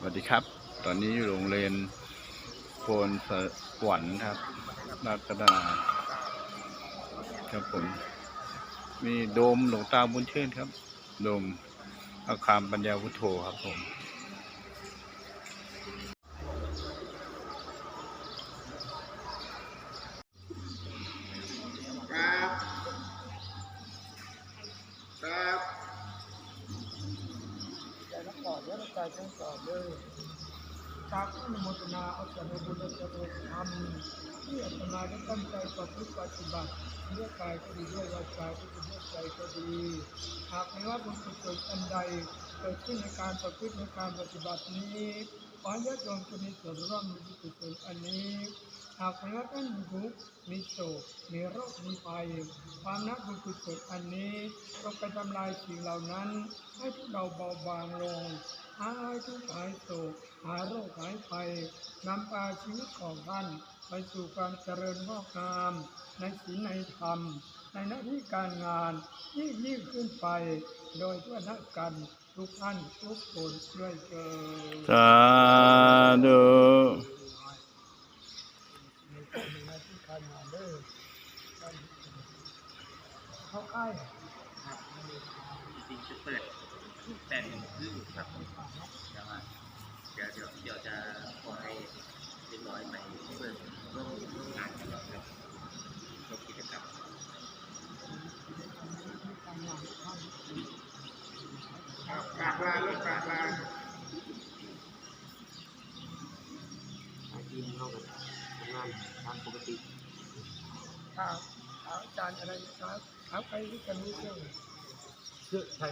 สวัสดีครับ ตอนนี้อยู่โรงเรียนโพนสวรรค์ครับราชดาครับผม มีโดมหลวงตาบุญเชิญครับ โดมอาคารปัญญาวุฒโธครับผม ใจนักต่อเยอะใจทั้งต่อเลยจากอนุโมทนาเอาแต่ในบุญจะกุศลธรรมที่อัตมาได้ตั้งใจประพฤติปฏิบัติด้วยกายก็ดีด้วยวาจาก็ดีด้วยใจก็ดีหากไม่ว่าบุญกุศลอันใดเกิดขึ้นในการประพฤติในการปฏิบัตินี้ ขอให้ญาติโยมจะมีส่วนร่วมในบุญกุศลอันนี้ หากไม่ว่าท่านมีทุกข์มีโศกมีโรคมีภัยความนักบุญกุศลอันนี้ต้องไปทำลายสิ่งเหล่านั้น ให้พวกเราเบาบางลงหายทุกข์หายโศกหายโรคหายภัยนำพาชีวิตของท่านไปสู่ความเจริญงอกงาม ในศีลในธรรม ในหน้าที่การงานยิ่งยิ่งขึ้นไป โดยทั่วหน้ากัน ทุกท่านทุกคนด้วยเกิดสาธุในหน้าที่การงานเด้อเข้าค่ายจริงๆจะเปิดแปดโมงครึ่งครับแต่ว่าเดี๋ยวเดี๋ยวเดี๋ยวจะขอให้เรียบร้อยไปเปิดร่วมร่วมงานกันครับร่วมกิจกรรม ครับก ราบลาลูกราบลาอาชีพเข้ากันทำงานตามปกติถาวข้าวจารย์อะไรครับถามใครที่จะรู้เรื่องเยอใช่